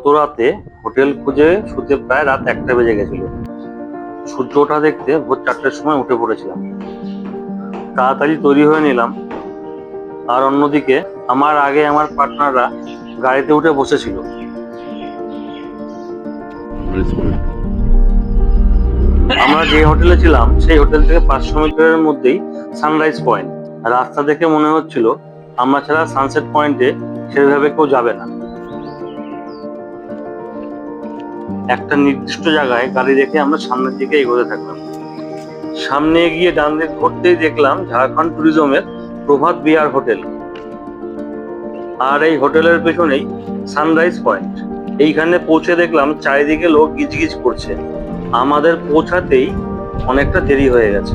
গত রাতে হোটেল খুঁজে শুতে প্রায় রাত একটা বেজে গেছিল। সূর্য ওঠা দেখতে ভোর চারটের সময় উঠে পড়েছিলাম। তাড়াতাড়ি তৈরি হয়ে নিলাম। আর অন্যদিকে আমার আগে আমার পার্টনাররা গাড়িতে উঠে বসেছিল। আমরা যে হোটেলে ছিলাম, সেই হোটেল থেকে পাঁচশো মিটারের মধ্যেই সানরাইজ পয়েন্ট। রাস্তা দেখে মনে হচ্ছিল, আমরা ছাড়া সানসেট পয়েন্টে সেভাবে কেউ যাবে না। একটা নির্দিষ্ট জায়গায় গাড়ি রেখে আমরা সামনের দিকে এগোতে থাকলাম। সামনে গিয়ে ডান দিক ঘুরতেই দেখলাম ঝাড়খণ্ড ট্যুরিজমের প্রভাত বিহার হোটেল। আর এই হোটেলের পেছনেই সানরাইজ পয়েন্ট এইখানে পৌঁছে দেখলাম চারিদিকে লোক গিজগিজ করছে। আমাদের পৌঁছাতেই অনেকটা দেরি হয়ে গেছে।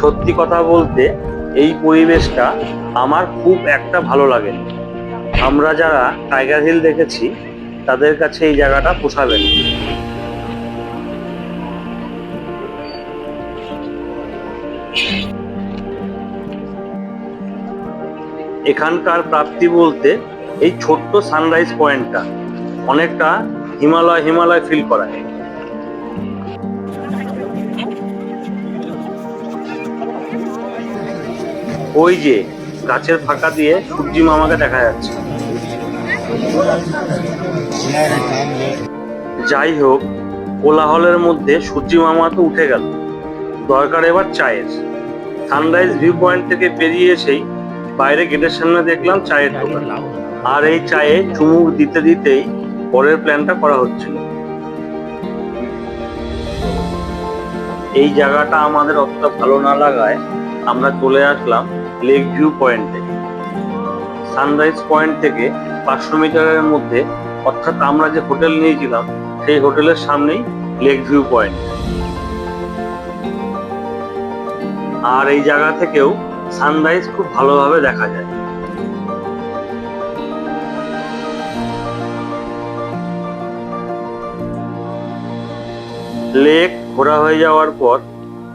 সত্যি কথা বলতে এই পরিবেশটা আমার খুব একটা ভালো লাগেনি। আমরা যারা টাইগার হিল দেখেছি, তাদের কাছে এই জায়গাটা পোষাবে না এখানকার প্রাপ্তি বলতে এই ছোট্ট সানরাইজ পয়েন্টটা অনেকটা হিমালয় হিমালয় ফিল করায়। ওই যে গাছের ফাঁকা দিয়ে সূর্যি মামাকে দেখা যাচ্ছে। যাই হোক, কোলাহলের মধ্যে সূর্যি মামা তো উঠে গেল। দরকার এবার চায়ের। সানরাইজ ভিউ পয়েন্ট থেকে বেরিয়ে এসেই বাইরে গেটের সামনে দেখলাম চায়ের দোকান। আর এই চায়ে চুমুক দিতে দিতেই পরের প্ল্যানটা করা হচ্ছিল। এই জায়গাটা আমাদের অতটা ভালো না লাগায় আমরা চলে আসলাম লেক ভিউ পয়েন্টে সানরাইজ পয়েন্ট থেকে পাঁচশো মিটারের মধ্যে, অর্থাৎ আমরা যে হোটেল নিয়েছিলাম, সেই হোটেলের সামনেই লেক ভিউ পয়েন্ট আর এই জায়গা থেকেও সানরাইজ খুব ভালোভাবে দেখা যায়। লেক ঘোরা হয়ে যাওয়ার পর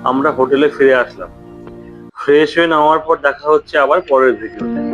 আমরা হোটেলে ফিরে আসলাম। ফ্রেশ হয়ে নেওয়ার পর দেখা হচ্ছে আবার পরের ভিডিওতে